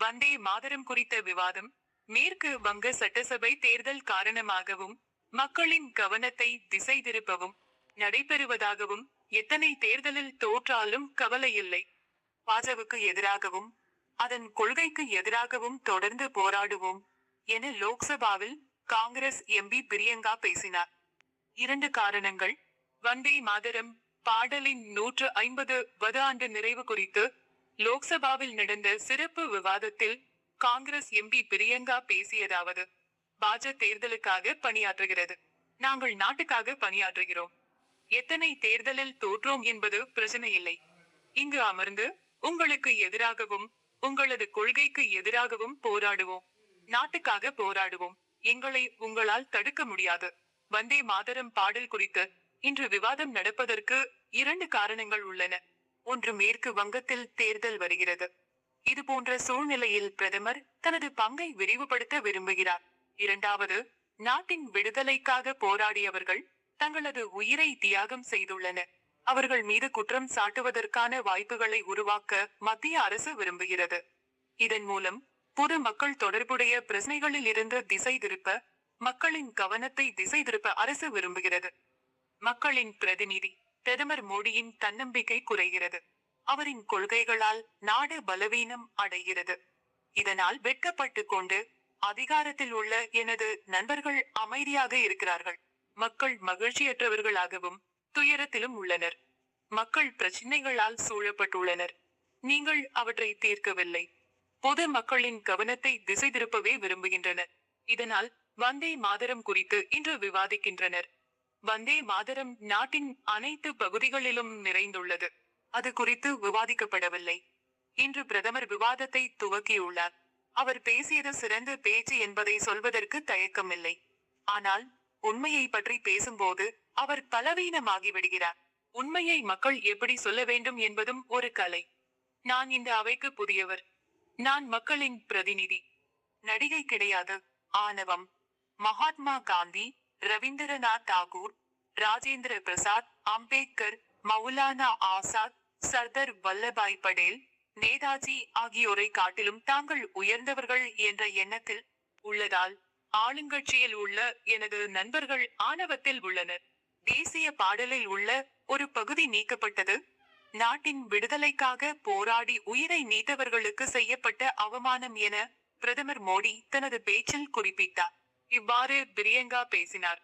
வந்தே மாதரம் குறித்த விவாதம் மேற்கு வங்க சட்டசபை தேர்தல் காரணமாகவும் மக்களின் கவனத்தை திசை திருப்பவும் நடைபெறுவதாகவும் எத்தனை தேர்தலில் தோற்றாலும் கவலையில்லை. பாஜவுக்கு எதிராகவும் அதன் கொள்கைக்கு எதிராகவும் தொடர்ந்து போராடுவோம் என லோக்சபாவில் காங்கிரஸ் எம்பி பிரியங்கா பேசினார். இரண்டு காரணங்கள் வந்தே மாதரம் பாடலின் நூற்று ஐம்பது வது ஆண்டு நிறைவு குறித்து லோக்சபாவில் நடந்த சிறப்பு விவாதத்தில் காங்கிரஸ் எம்பி பிரியங்கா பேசியதாவது பாஜ தேர்தலுக்காக பணியாற்றுகிறது. நாங்கள் நாட்டுக்காக பணியாற்றுகிறோம். எத்தனை தேர்தலில் தோற்றோம் என்பது பிரச்சனை இல்லை இங்கு அமர்ந்து உங்களுக்கு எதிராகவும் உங்களது கொள்கைக்கு எதிராகவும் போராடுவோம். நாட்டுக்காக போராடுவோம். எங்களை உங்களால் தடுக்க முடியாது. வந்தே மாதரம் பாடல் குறித்து இன்று விவாதம் நடப்பதற்கு இரண்டு காரணங்கள் உள்ளன. ஒன்று மேற்கு வங்கத்தில் தேர்தல் வருகிறது. இது போன்ற சூழ்நிலையில் பிரதமர் தனது பங்கை விரிவுபடுத்த விரும்புகிறார். இரண்டாவது நாட்டின் விடுதலைக்காக போராடியவர்கள் தங்களது உயிரை தியாகம் செய்துள்ளனர். அவர்கள் மீது குற்றம் சாட்டுவதற்கான வாய்ப்புகளை உருவாக்க மத்திய அரசு விரும்புகிறது. இதன் மூலம் பொது மக்கள் தொடர்புடைய பிரச்சனைகளில் இருந்து திசை திருப்ப மக்களின் கவனத்தை திசை திருப்ப அரசு விரும்புகிறது. மக்களின் பிரதிநிதி பிரதமர் மோடியின் தன்னம்பிக்கை குறைகிறது. அவரின் கொள்கைகளால் நாடு பலவீனம் அடைகிறது. இதனால் வெட்கப்பட்டு கொண்டு அதிகாரத்தில் உள்ள எனது நண்பர்கள் அமைதியாக இருக்கிறார்கள். மக்கள் மகிழ்ச்சியற்றவர்களாகவும் துயரத்திலும் உள்ளனர். மக்கள் பிரச்சினைகளால் சூழப்பட்டுள்ளனர். நீங்கள் அவற்றை தீர்க்கவில்லை. பொது மக்களின் கவனத்தை திசை திருப்பவே விரும்புகின்றனர். இதனால் வந்தே மாதரம் குறித்து இன்று விவாதிக்கின்றனர். வந்தே மாதரம் நாட்டின் அனைத்து பகுதிகளிலும் நிறைந்துள்ளது. அது குறித்து விவாதிக்கப்படவில்லை. இன்று பிரதமர் விவாதத்தை துவக்கியுள்ளார். அவர் பேசியது சிறந்த பேச்சு என்பதை சொல்வதற்கு தயக்கமில்லை. ஆனால் உண்மையை பற்றி பேசும்போது அவர் பலவீனமாகிவிடுகிறார். உண்மையை மக்கள் எப்படி சொல்ல வேண்டும் என்பதும் ஒரு கலை. நான் இந்த அவைக்கு புதியவர். நான் மக்களின் பிரதிநிதி. நடிகை கிடையாது. ஆணவம். மகாத்மா காந்தி ரவீந்திரநாத் தாகூர் ராஜேந்திர பிரசாத் அம்பேத்கர் மௌலானா ஆசாத் சர்தார் வல்லபாய் படேல் நேதாஜி ஆகியோரை காட்டிலும் தாங்கள் உயர்ந்தவர்கள் என்ற எண்ணத்தில் உள்ளதால் ஆளுங்கட்சியில் உள்ள எனது நண்பர்கள் ஆணவத்தில் உள்ளனர். தேசிய பாடலில் உள்ள ஒரு பகுதி நீக்கப்பட்டது. நாட்டின் விடுதலைக்காக போராடி உயிரை நீத்தவர்களுக்கு செய்யப்பட்ட அவமானம் என பிரதமர் மோடி தனது பேச்சில் குறிப்பிட்டார். இவ்வாறு பிரியங்கா பேசினார்.